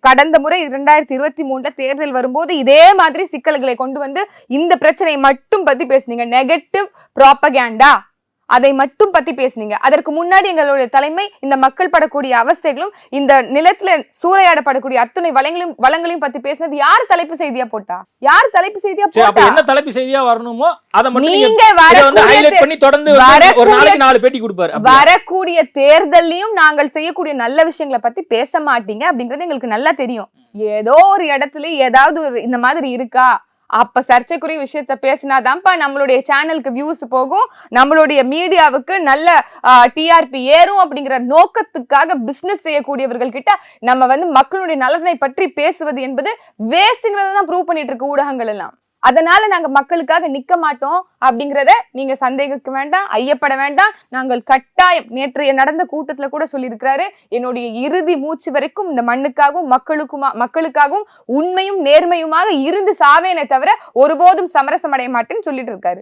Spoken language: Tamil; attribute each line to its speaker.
Speaker 1: கடந்த முறை இரண்டாயிரத்தி இருபத்தி மூணுல தேர்தல் வரும்போது இதே மாதிரி சிக்கல்களை கொண்டு வந்து இந்த பிரச்சனையை மட்டும் பத்தி பேசுனீங்க. நெகட்டிவ் ப்ராப்பகேண்டா அதை மட்டும் பத்தி பேசுனீங்க. அதற்கு முன்னாடி எங்களுடைய தலைமை இந்த மக்கள் படக்கூடிய அவஸ்தைகளும் இந்த நிலத்துல சூறையாடப்படக்கூடிய அத்துணை வளங்களையும் வளங்களையும் பத்தி பேசுனது யார் தலைப்பு செய்தியா போட்டா? யார் தலைப்பு செய்தியா போட்டா?
Speaker 2: என்ன தலைப்பு செய்தியா வரணுமோ அதை நீங்க
Speaker 1: வரக்கூடிய
Speaker 2: ஹைலைட் பண்ணி தொடர்ந்து வந்து ஒரு
Speaker 1: வரக்கூடிய-
Speaker 2: நாளைக்கு நாலு பேட்டி கொடுப்பாரு. அப்படியா?
Speaker 1: வரக்கூடிய தேர்தல்லையும் நாங்கள் செய்யக்கூடிய நல்ல விஷயங்களை பத்தி பேச மாட்டீங்க அப்படின்றது எங்களுக்கு நல்லா தெரியும். ஏதோ ஒரு இடத்துல ஏதாவது ஒரு இந்த மாதிரி இருக்கா? அப்ப சர்ச்சைக்குரிய விஷயத்த பேசினாதான்ப்பா நம்மளுடைய சேனலுக்கு வியூஸ் போகும். நம்மளுடைய மீடியாவுக்கு நல்ல டிஆர்பி ஏறும் அப்படிங்கிற நோக்கத்துக்காக பிசினஸ் செய்யக்கூடியவர்கள் கிட்ட நம்ம வந்து மக்களுடைய நலனை பற்றி பேசுவது என்பது வேஸ்ட்ங்கிறத தான் ப்ரூவ் பண்ணிட்டு இருக்கு ஊடகங்கள் எல்லாம். அதனால நாங்க மக்களுக்காக நிக்க மாட்டோம் அப்படிங்கிறத நீங்க சந்தேகிக்க வேண்டாம் ஐயப்பட வேண்டாம். நாங்கள் கட்டாயம் நேற்றைய நடந்த கூட்டத்துல கூட சொல்லியிருக்கிறாரு என்னுடைய இறுதி மூச்சு வரைக்கும் இந்த மண்ணுக்காகவும் மக்களுக்குமா மக்களுக்காகவும் உண்மையும் நேர்மையுமாக இருந்து சாவேனே தவிர ஒருபோதும் சமரசம் அடைய மாட்டேன்னு சொல்லிட்டு இருக்காரு.